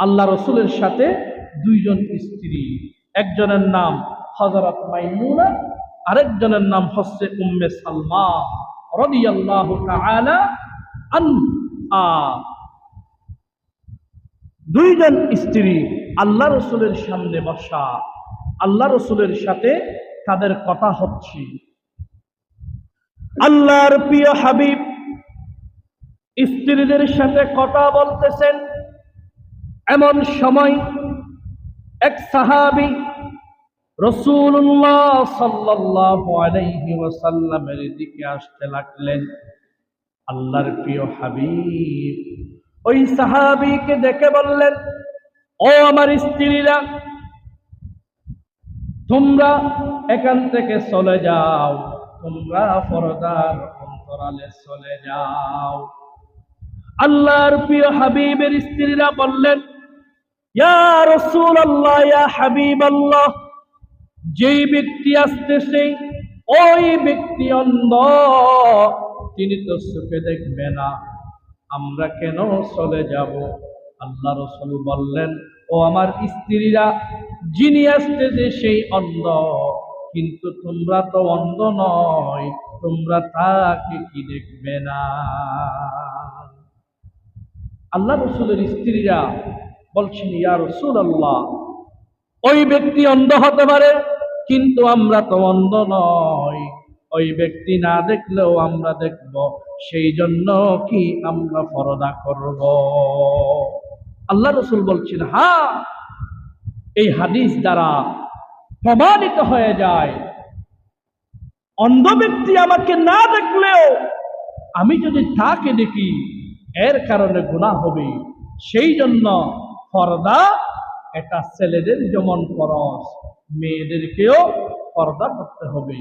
আল্লাহ রসুলের সাথে দুইজন স্ত্রী। একজনের নাম হজরত মাইমুনা, আরেকজনের নাম হচ্ছে উম্মে সালমা তাআলা আনহা। দুইজন স্ত্রী আল্লাহ রসুলের সামনে বসা। আল্লাহ রসুলের সাথে তাদের কথা হচ্ছে। আল্লাহর প্রিয় হাবিব, স্ত্রীদের সাথে কথা বলতেছেন। এমন সময় এক সাহাবি রসুল্লাহ সাল্লাল্লাহু দিকে আসতে লাগলেন। আল্লাহর প্রিয় হাবিব, ওই সাহাবিকে দেখে বললেন, ও আমার স্ত্রীরা, তোমরা এখান থেকে চলে যাও, তোমরা পরদার অন্তরালে চলে যাও। আল্লাহর প্রিয় হাবিবের স্ত্রীরা বললেন যেই ব্যক্তি আসতেছে, ওই ব্যক্তি অন্ধ। তিনি তো চোখে দেখবে না। আমরা কেন চলে যাব? আল্লাহ রসুল বললেন, ও আমার স্ত্রীরা, যিনি আসতেছে সেই অন্ধ। কিন্তু তোমরা তো অন্ধ নয়, তোমরা তাকে কি দেখবে না? আল্লাহ রসুলের স্ত্রীরা বলছেন, ইয়া রসুল আল্লাহ ওই ব্যক্তি অন্ধ হতে পারে, কিন্তু আমরা তো অন্ধ নয় ওই ব্যক্তি না দেখলেও আমরা দেখব, সেই জন্য কি আমরা পরদা করব? আল্লাহ রসুল বলছেন হা এই হাদিস দ্বারা প্রমাণিত হয়ে যায়, অন্ধ ব্যক্তি আমাকে না দেখলেও আমি যদি তাকে দেখি, এর কারণে গুণা হবে। সেই জন্য পর্দা এটা ছেলেদের যেমন খরচ মেয়েদেরকেও পর্দা করতে হবে।